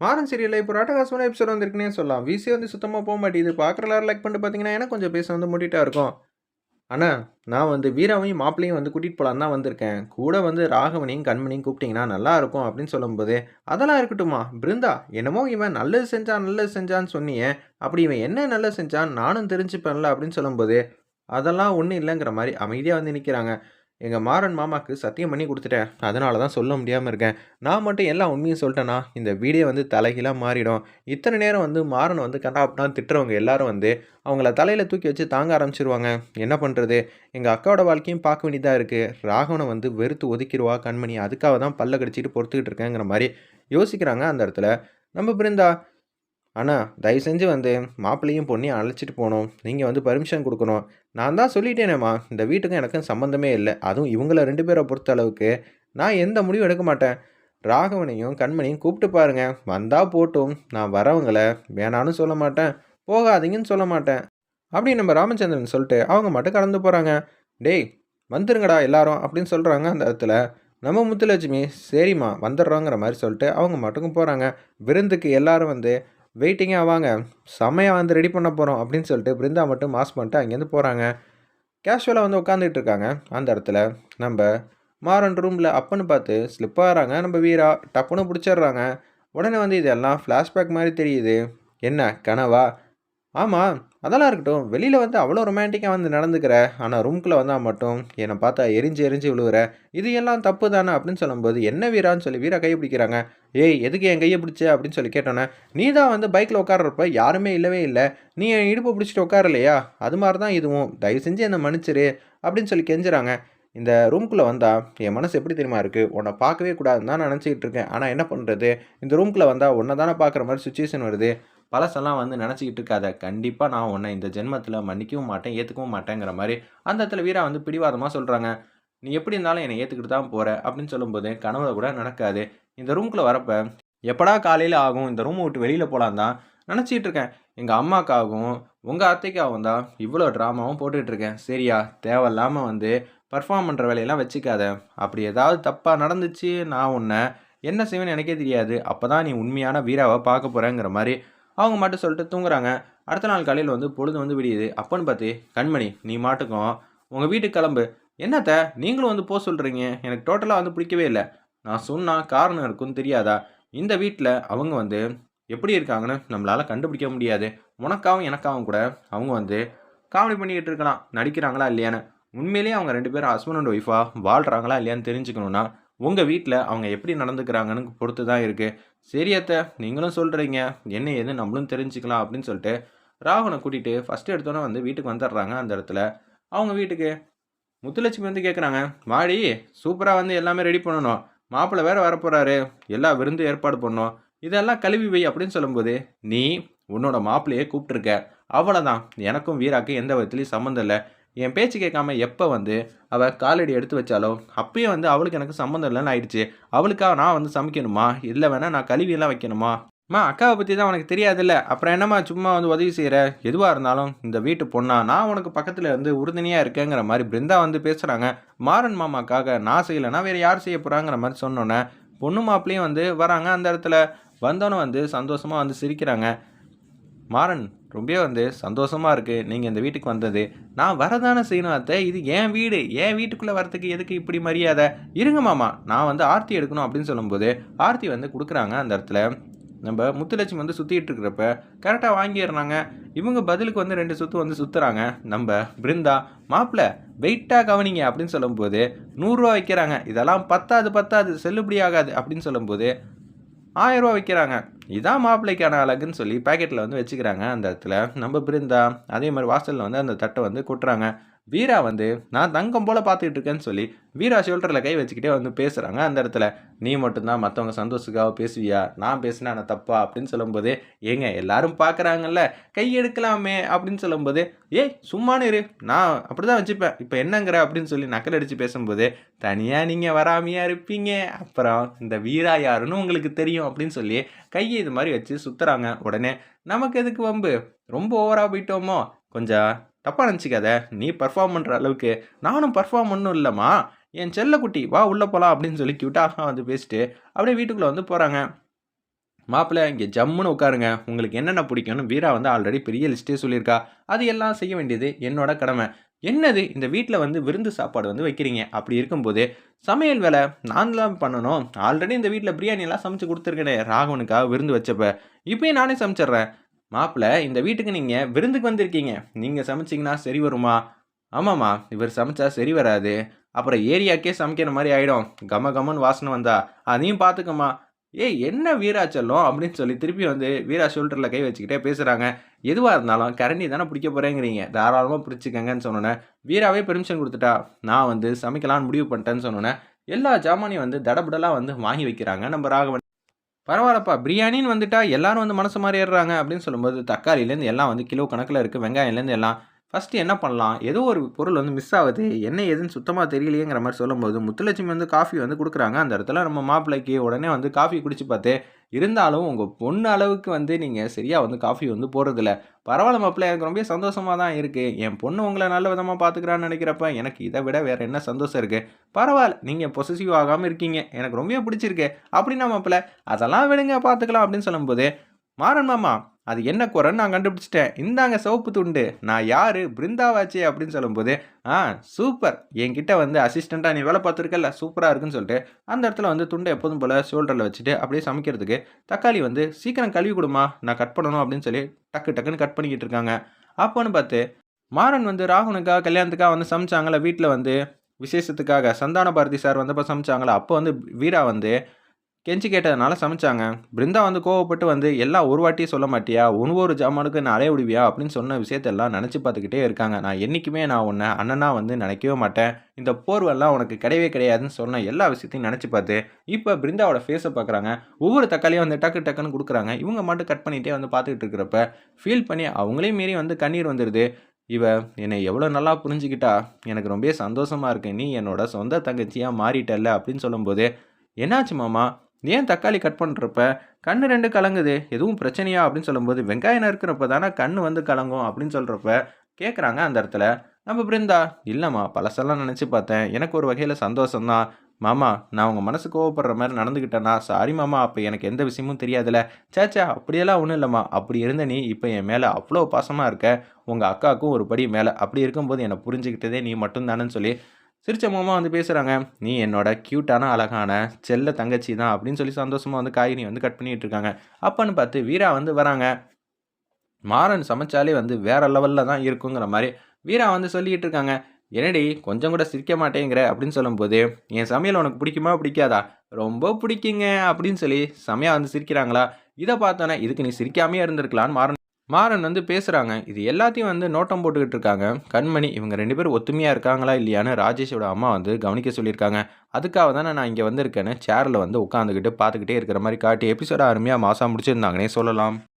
மாறன் சீரியலில் இப்போ ராட்டகாசமான எபிசோட் வந்திருக்குன்னே சொல்லலாம். விசி வந்து சுத்தமாக போக மாட்டேங்குது. பார்க்குற எல்லாரும் லைக் பண்ணிட்டு பார்த்தீங்கன்னா எனக்கு கொஞ்சம் பேச வந்து மூட்டிட்டா இருக்கும். அண்ணா நான் வந்து வீராவையும் மாப்பிளையும் வந்து கூட்டிகிட்டு போகலான்னு தான் வந்திருக்கேன். கூட வந்து ராகவனையும் கண்மணியும் கூப்பிட்டிங்கன்னா நல்லா இருக்கும் அப்படின்னு சொல்லும்போது அதெல்லாம் இருக்கட்டுமா பிருந்தா என்னமோ இவன் நல்லது செஞ்சான் நல்லது செஞ்சான்னு சொன்னியே. அப்படி இவன் என்ன நல்லது செஞ்சான் நானும் தெரிஞ்சுப்பேன்ல அப்படின்னு சொல்லும்போது அதெல்லாம் ஒன்றும் இல்லைங்கிற மாதிரி அமைதியாக வந்து நிற்கிறாங்க எங்கள் மாறன் மாமாக்கு சத்தியம் பண்ணி கொடுத்துட்டேன். அதனால தான் சொல்ல முடியாமல் இருக்கேன். நான் மட்டும் எல்லா உண்மையும் சொல்லிட்டேன்னா இந்த வீடியோ வந்து தலைகீழாக மாறிடும். இத்தனை நேரம் வந்து மாறன் வந்து கண்டாப்னா திட்டுறவங்க எல்லாரும் வந்து அவங்கள தலையில் தூக்கி வச்சு தாங்க ஆரம்பிச்சிருவாங்க. என்ன பண்ணுறது எங்கள் அக்காவோட வாழ்க்கையும் பார்க்க வேண்டியதாக இருக்குது ராகவனை வந்து வெறுத்து ஒதுக்கிடுவா கண்மணி. அதுக்காக தான் பல்ல கடிச்சிட்டு பொறுத்துக்கிட்டு இருக்கேங்கிற மாதிரி யோசிக்கிறாங்க அந்த இடத்துல. நம்ம பிருந்தா ஆனால் தயவு செஞ்சு வந்து மாப்பிள்ளையும் பொண்ணையும் அழைச்சிட்டு போகணும். நீங்கள் வந்து பர்மிஷன் கொடுக்கணும். நான் தான் சொல்லிட்டேனேம்மா. இந்த வீட்டுக்கும் எனக்கும் சம்மந்தமே இல்லை. அதுவும் இவங்கள ரெண்டு பேரை பொறுத்த அளவுக்கு நான் எந்த முடிவும் எடுக்க மாட்டேன். ராகவனையும் கண்மணியும் கூப்பிட்டு பாருங்க. வந்தால் போட்டும். நான் வரவங்கள வேணான்னு சொல்ல மாட்டேன். போகாதீங்கன்னு சொல்ல மாட்டேன். அப்படி நம்ம ராமச்சந்திரன் சொல்லிட்டு அவங்க மட்டும் கடந்து போகிறாங்க டேய் வந்துருங்கடா எல்லாரும் அப்படின்னு சொல்கிறாங்க அந்த இடத்துல. நம்ம முத்துலட்சுமி சரிம்மா வந்துடுறோங்கிற மாதிரி சொல்லிட்டு அவங்க மட்டுக்கும் போகிறாங்க விருந்துக்கு எல்லாரும் வந்து வெயிட்டிங்காக வாங்க செம்மையாக வந்து ரெடி பண்ண போகிறோம் அப்படின்னு சொல்லிட்டு பிருந்தா மட்டும் மாஸ் பண்ணிட்டு அங்கேருந்து போகிறாங்க கேஷுவலாக வந்து உட்காந்துட்டு இருக்காங்க. அந்த இடத்துல நம்ம மாறன் ரூமில் அப்பன்னு பார்த்து ஸ்லிப் ஆகிறாங்க. நம்ம வீரா டப்புன்னு பிடிச்சிடுறாங்க. உடனே வந்து இதெல்லாம் ஃப்ளாஷ்பேக் மாதிரி தெரியுது. என்ன கனவா? ஆமாம் அதெல்லாம் இருக்கட்டும். வெளியில் வந்து அவ்வளோ ரொமான்டிக்காக வந்து நடந்துக்கிற ஆனால் ரூம்குள்ளே வந்தால் மட்டும் என்னை பார்த்தா எரிஞ்சு எரிஞ்சு விழுவுற இது எல்லாம் தப்பு தானே அப்படின்னு சொல்லும்போது என்ன வீரான்னு சொல்லி வீரா கையை பிடிக்கிறாங்க. ஏய் எதுக்கு என் கையை பிடிச்ச? அப்படின்னு சொல்லி கேட்டோன்னே நீ தான் வந்து பைக்கில் உட்காடுறப்ப யாருமே இல்லவே இல்லை. நீ என் இடுப்பை பிடிச்சிட்டு உட்காரலையா? அது மாதிரி தான் இதுவும். தயவு செஞ்சு என்னை மன்னிச்சிரு. அப்படின்னு சொல்லி கெஞ்சுறாங்க. இந்த ரூம்குள்ளே வந்தால் என் மனசு எப்படி தெரியுமா இருக்குது உன்னை பார்க்கவே கூடாதுன்னு தான் நினச்சிக்கிட்டு இருக்கேன். ஆனால் என்ன பண்ணுறது இந்த ரூம்குள்ளே வந்தால் உன்னை தானே பார்க்குற மாதிரி சுச்சுவேஷன் வருது. பழசெல்லாம் வந்து நினச்சிக்கிட்டு இருக்காத கண்டிப்பாக நான் உன்னை இந்த ஜென்மத்தில் மன்னிக்கவும் மாட்டேன் ஏற்றுக்கவும் மாட்டேங்கிற மாதிரி அந்த இடத்துல வீரா வந்து பிடிவாதமாக சொல்கிறாங்க நீ எப்படி இருந்தாலும் என்னை ஏற்றுக்கிட்டு தான் போகிற அப்படின்னு சொல்லும்போது கனவுல கூட நடக்காது. இந்த ரூம்குள்ளே வரப்ப எப்படா காலையில் ஆகும்? இந்த ரூமை விட்டு வெளியில் போகலாம் தான் நினச்சிக்கிட்டு இருக்கேன். எங்கள் அம்மாக்காகவும் உங்கள் அத்தைக்காகவும் தான் இவ்வளோ ட்ராமாவும் போட்டுட்ருக்கேன் சரியா தேவையில்லாமல் வந்து பர்ஃபார்ம் பண்ணுற வேலையெல்லாம் வச்சுக்காத. அப்படி ஏதாவது தப்பாக நடந்துச்சு நான் உன்னை என்ன செய்வேன்னு எனக்கே தெரியாது. அப்போ தான் நீ உண்மையான வீராவை பார்க்க போகிறேங்கிற மாதிரி அவங்க மட்டும் சொல்லிட்டு தூங்குறாங்க. அடுத்த நாள் காலையில் வந்து பொழுது வந்து விடியுது. அப்போன்னு பார்த்து கண்மணி நீ மாட்டுக்கும் உங்கள் வீட்டுக்கு கிளம்பு. என்னத்த? நீங்களும் வந்து போக சொல்கிறீங்க எனக்கு டோட்டலாக வந்து பிடிக்கவே இல்லை. நான் சொன்னால் காரணம் இருக்குன்னு தெரியாதா? இந்த வீட்டில் அவங்க வந்து எப்படி இருக்காங்கன்னு நம்மளால் கண்டுபிடிக்க முடியாது. உனக்காகவும் எனக்காகவும் கூட அவங்க வந்து காமெடி பண்ணிக்கிட்டு இருக்கலாம். நடிக்கிறாங்களா இல்லையான்னு. உண்மையிலேயே அவங்க ரெண்டு பேரும் ஹஸ்பண்ட் அண்ட் ஒய்ஃபாக வாழ்கிறாங்களா இல்லையான்னு தெரிஞ்சுக்கணுன்னா உங்கள் வீட்டில் அவங்க எப்படி நடந்துக்கிறாங்கன்னு பொறுத்து தான் இருக்குது சரியத்த நீங்களும் சொல்கிறீங்க என்ன ஏது நம்மளும் தெரிஞ்சுக்கலாம் அப்படின்னு சொல்லிட்டு ராகுனை கூட்டிகிட்டு ஃபஸ்ட்டு எடுத்தோன்னே வந்து வீட்டுக்கு வந்துடுறாங்க அந்த இடத்துல. அவங்க வீட்டுக்கு முத்துலட்சுமி வந்து கேட்குறாங்க மாடி சூப்பராக வந்து எல்லாமே ரெடி பண்ணணும். மாப்பிள்ளை வேறு வரப்போகிறாரு எல்லா விருந்து ஏற்பாடு பண்ணோம் இதெல்லாம் கழுவி வை அப்படின்னு சொல்லும்போது நீ உன்னோட மாப்பிள்ளையே கூப்பிட்டுருக்க. அவ்வளோதான் எனக்கும் வீராக்கும் எந்த விதத்துலையும் சம்மந்தம் இல்லை. என் பேச்சு கேட்காம எப்போ வந்து அவள் காலடி எடுத்து வச்சாலோ அப்பயே வந்து அவளுக்கு எனக்கு சம்மந்தம் இல்லைன்னு ஆயிடுச்சு. அவளுக்காக நான் வந்து சமைக்கணுமா? இல்லை வேணா நான் கழுவியெல்லாம் வைக்கணுமா? அம்மா அக்காவை பற்றி தான் உனக்கு தெரியாதுல்ல. அப்புறம் என்னம்மா சும்மா வந்து உதவி செய்கிற எதுவாக இருந்தாலும் இந்த வீட்டு பொண்ணா நான் உனக்கு பக்கத்தில் இருந்து உறுதுணையாக இருக்கேங்கிற மாதிரி பிருந்தா வந்து பேசுகிறாங்க மாறன் மாமாக்காக நான் செய்யலைன்னா வேறு யார் செய்ய போகிறாங்கிற மாதிரி சொன்னோன்னே பொண்ணு மாப்பிளையும் வந்து வராங்க அந்த இடத்துல. வந்தோன்னே வந்து சந்தோஷமாக வந்து சிரிக்கிறாங்க. மாறன் ரொம்ப வந்து சந்தோஷமாக இருக்குது நீங்கள் இந்த வீட்டுக்கு வந்தது. நான் வரதானே செய்யணும் அத்தை. இது என் வீடு. என் வீட்டுக்குள்ளே வரதுக்கு எதுக்கு இப்படி மரியாதை? இருங்க மாமா. நான் வந்து ஆர்த்தி எடுக்கணும் அப்படின்னு சொல்லும்போது ஆர்த்தி வந்து கொடுக்குறாங்க அந்த இடத்துல. நம்ம முத்துலட்சுமி வந்து சுற்றிட்டு இருக்கிறப்ப கரெக்டாக வாங்கிடுறாங்க. இவங்க பதிலுக்கு வந்து ரெண்டு சுற்று வந்து சுற்றுறாங்க நம்ம பிருந்தா மாப்பிள்ள வெயிட்டாக கவனிங்க. அப்படின்னு சொல்லும்போது நூறுரூவா வைக்கிறாங்க. இதெல்லாம் பத்தாது பத்தாது. செல்லுபடி ஆகாது அப்படின்னு சொல்லும்போது ஆயிரரூவா விற்கிறாங்க இதான் மாப்பிள்ளைக்கான அழகுன்னு சொல்லி பேக்கெட்டில் வந்து வச்சுக்கிறாங்க அந்த இடத்துல. நம்ம பிருந்தா அதே மாதிரி வாசலில் வந்து அந்த தட்டை வந்து கொட்டுறாங்க. வீரா வந்து நான் தங்கம் போல் பார்த்துக்கிட்டு இருக்கேன்னு சொல்லி வீரா ஷோல்டரில் கை வச்சுக்கிட்டே வந்து பேசுகிறாங்க அந்த இடத்துல நீ மட்டும்தான் மற்றவங்க சந்தோஷத்துக்காக பேசுவியா? நான் பேசினா நான் தப்பா? அப்படின்னு சொல்லும்போது ஏங்க எல்லாரும் பார்க்குறாங்கல்ல கை எடுக்கலாமே? அப்படின்னு சொல்லும்போது ஏய் சும்மானு இரு. நான் அப்படி தான் வச்சுப்பேன். இப்போ என்னங்கிற? அப்படின்னு சொல்லி நக்கல் அடித்து பேசும்போது தனியாக நீங்கள் வராமையாக இருப்பீங்க. அப்புறம் இந்த வீரா யாருன்னு உங்களுக்கு தெரியும். அப்படின்னு சொல்லி கையை இது மாதிரி வச்சு சுற்றுறாங்க உடனே நமக்கு எதுக்கு வம்பு? ரொம்ப ஓவராக போயிட்டோமோ? கொஞ்சம் தப்பாக நினச்சிக்காத. நீ பர்ஃபார்ம் பண்ணுற அளவுக்கு நானும் பர்ஃபார்ம் பண்ணும் இல்லைம்மா. என் செல்லக்குட்டி வா உள்ளே போகலாம் அப்படின்னு சொல்லி க்யூட்டாக வந்து பேசிட்டு அப்படியே வீட்டுக்குள்ளே வந்து போகிறாங்க மாப்பிள்ளை இங்கே ஜம்முன்னு உட்காருங்க. உங்களுக்கு என்னென்ன பிடிக்கும்னு வீரா வந்து ஆல்ரெடி பெரிய லிஸ்ட்டே சொல்லியிருக்கா. அது எல்லாம் செய்ய வேண்டியது என்னோட கடமை. என்னது இந்த வீட்டில் வந்து விருந்து சாப்பாடு வந்து வைக்கிறீங்க? அப்படி இருக்கும்போது சமையல் வேலை நான் தான் பண்ணணும். ஆல்ரெடி இந்த வீட்டில் பிரியாணியெல்லாம் சமைச்சு கொடுத்துருக்கேனே ராகவனுக்காக விருந்து வச்சப்ப. இப்பயும் நானே சமைச்சிட்றேன். மாப்பிள்ளை இந்த வீட்டுக்கு நீங்கள் விருந்துக்கு வந்திருக்கீங்க. நீங்கள் சமைச்சிங்கன்னா சரி வருமா? ஆமாம்மா இவர் சமைச்சா சரி வராது. அப்புறம் ஏரியாக்கே சமைக்கிற மாதிரி ஆகிடும் கம கமன்னு வாசனை வந்தா அதையும் பார்த்துக்கம்மா ஏய் என்ன வீரா செல்லும் அப்படின்னு சொல்லி திருப்பி வந்து வீரா ஷோல்டரில் கை வச்சுக்கிட்டே பேசுகிறாங்க எதுவாக இருந்தாலும் கரண்டி தானே பிடிக்க போகிறேங்கிறீங்க தாராளமாக பிடிச்சிக்கங்கன்னு சொன்னோன்னே வீராவே பெர்மிஷன் கொடுத்துட்டா நான் வந்து சமைக்கலாம்னு முடிவு பண்ணிட்டேன்னு சொன்னோன்னே எல்லா ஜாமானையும் வந்து தடபுடலாக வந்து வாங்கி வைக்கிறாங்க. நம்ம ராகவன் பரவாயில்லப்பா. பிரியாணின்னு வந்துட்டா எல்லாரும் வந்து மனசு மாதிரி ஏறுறாங்க அப்படின்னு சொல்லும்போது தக்காளிலேருந்து எல்லாம் வந்து கிலோ கணக்கில் இருக்குது வெங்காயம்லேருந்து எல்லாம் ஃபஸ்ட்டு என்ன பண்ணலாம்? ஏதோ ஒரு பொருள் வந்து மிஸ் ஆகுது. என்ன ஏதுன்னு சுத்தமாக தெரியலையேங்கிற மாதிரி சொல்லும்போது முத்துலட்சுமி வந்து காஃபி வந்து கொடுக்குறாங்க. அந்த இடத்துல நம்ம மாப்பிள்ளைக்கு உடனே வந்து காஃபி குடிச்சு பார்த்து இருந்தாலும் உங்கள் பொண்ணு அளவுக்கு வந்து நீங்கள் சரியாக வந்து காஃபி வந்து போடுறதில்ல. பரவாயில்ல மாப்பிள்ளை எனக்கு ரொம்ப சந்தோஷமாக தான் இருக்குது என் பொண்ணு உங்களை நல்ல விதமாக பார்த்துக்கிறான்னு நினைக்கிறப்ப எனக்கு இதை விட வேறு என்ன சந்தோஷம் இருக்குது பரவாயில்ல நீங்கள் பொசசிவ் ஆகாமல் இருக்கீங்க. எனக்கு ரொம்ப பிடிச்சிருக்கு. அப்படின்னா மாப்பிள்ளை அதெல்லாம் விடுங்க பார்த்துக்கலாம். அப்படின்னு சொல்லும்போது மாறன் மாமா அது என்ன குறைன்னு நான் கண்டுபிடிச்சிட்டேன். இந்தாங்க சிவப்பு துண்டு. நான் யார்? பிருந்தாவாச்சே அப்படின்னு சொல்லும்போது ஆ சூப்பர். என்கிட்ட வந்து அசிஸ்டண்ட்டாக நீ வேலை பார்த்துருக்கல சூப்பராக இருக்குன்னு சொல்லிட்டு அந்த இடத்துல வந்து துண்டை எப்போதும் போல் ஷோல்டரில் வச்சுட்டு அப்படியே சமைக்கிறதுக்கு தக்காளி வந்து சீக்கிரம் கழுவி கொடுமா. நான் கட் பண்ணணும் அப்படின்னு சொல்லி டக்கு டக்குன்னு கட் பண்ணிக்கிட்டு இருக்காங்க. அப்போன்னு பார்த்து மாறன் வந்து ராகுனுக்காக கல்யாணத்துக்காக வந்து சமைச்சாங்களே வீட்டில் வந்து விசேஷத்துக்காக சந்தான பாரதி சார் வந்தப்போ சமைச்சாங்களா? அப்போ வந்து வீரா வந்து கெஞ்சி கேட்டதுனால சமைச்சாங்க. பிருந்தா வந்து கோவப்பட்டு வந்து எல்லாம் ஒரு வாட்டியும் சொல்ல மாட்டியா? ஒவ்வொரு ஜாமானுக்கு நான் அலைய விடுவியா? அப்படின்னு சொன்ன விஷயத்தெல்லாம் நினச்சி பார்த்துக்கிட்டே இருக்காங்க. நான் என்றைக்குமே நான் உன்னை அண்ணனா வந்து நினைக்கவே மாட்டேன். இந்த போர்வெல்லாம் உனக்கு கிடையவே கிடையாதுன்னு சொன்ன எல்லா விஷயத்தையும் நினச்சி பார்த்து இப்போ பிருந்தாவோட ஃபேஸை பார்க்குறாங்க. ஒவ்வொரு தக்காளியும் வந்து டக்கு டக்குன்னு கொடுக்குறாங்க. இவங்க மட்டும் கட் பண்ணிகிட்டே வந்து பார்த்துக்கிட்டு இருக்கிறப்ப ஃபீல் பண்ணி அவங்களையும் மீறி வந்து கண்ணீர் வந்துடுது இவ என்னை எவ்வளோ நல்லா புரிஞ்சுக்கிட்டா? எனக்கு ரொம்ப சந்தோஷமாக இருக்கு. நீ என்னோட சொந்த தங்கச்சியாக மாறிட்டல்ல? அப்படின்னு சொல்லும்போது என்னாச்சு மாமா? ஏன் தக்காளி கட் பண்ணுறப்ப கண் ரெண்டு கலங்குது? எதுவும் பிரச்சனையா? அப்படின்னு சொல்லும்போது வெங்காயம் இருக்கிறப்ப தானே கண் வந்து கலங்கும் அப்படின்னு சொல்கிறப்ப கேட்குறாங்க அந்த இடத்துல. நம்ம பிருந்தா இல்லைம்மா பழசெல்லாம் நினச்சி பார்த்தேன். எனக்கு ஒரு வகையில் சந்தோஷம்தான் மாமா நான் உங்கள் மனசு கோவப்படுற மாதிரி நடந்துக்கிட்டேன்னா சாரி மாமா அப்போ எனக்கு எந்த விஷயமும் தெரியாதுல்ல சேச்சா அப்படியெல்லாம் ஒன்றும் இல்லைம்மா. அப்படி இருந்த நீ இப்போ என் மேலே அவ்வளோ பாசமாக இருக்க. உங்கள் அக்காவுக்கும் ஒரு படி மேலே. அப்படி இருக்கும்போது என்னை புரிஞ்சுக்கிட்டதே நீ மட்டும்தானேன்னு சொல்லி சிரிச்ச மாமா வந்து பேசுகிறாங்க நீ என்னோட க்யூட்டான அழகான செல்ல தங்கச்சி தான் அப்படின்னு சொல்லி சந்தோஷமாக வந்து காய்கறி வந்து கட் பண்ணிகிட்டு இருக்காங்க. அப்பன்னு பார்த்து வீரா வந்து வராங்க. மாறன் சமைச்சாலே வந்து வேற லெவலில் தான் இருக்குங்கிற மாதிரி வீரா வந்து சொல்லிக்கிட்டு இருக்காங்க. என்னடி கொஞ்சம் கூட சிரிக்க மாட்டேங்கிற? அப்படின்னு சொல்லும்போது என் சமையல் உனக்கு பிடிக்குமா பிடிக்காதா? ரொம்ப பிடிக்குங்க அப்படின்னு சொல்லி செமையாக வந்து சிரிக்கிறாங்களா? இதை பார்த்தோன்னே இதுக்கு நீ சிரிக்காமையே இருந்திருக்கலான்னு மாறன் மாறன் வந்து பேசுகிறாங்க இது எல்லாத்தையும் வந்து நோட்டம் போட்டுக்கிட்டு இருக்காங்க. கண்மணி இவங்க ரெண்டு பேரும் ஒத்துமையாக இருக்காங்களா இல்லையான்னு ராஜேஷோட அம்மா வந்து கவனிக்க சொல்லியிருக்காங்க. அதுக்காக தானே நான் இங்கே வந்திருக்கேன்னு சேரில் வந்து உட்காந்துக்கிட்டு பார்த்துக்கிட்டே இருக்கிற மாதிரி காட்டி எபிசோட அருமையாக மாதம் முடிச்சிருந்தாங்கன்னே சொல்லலாம்.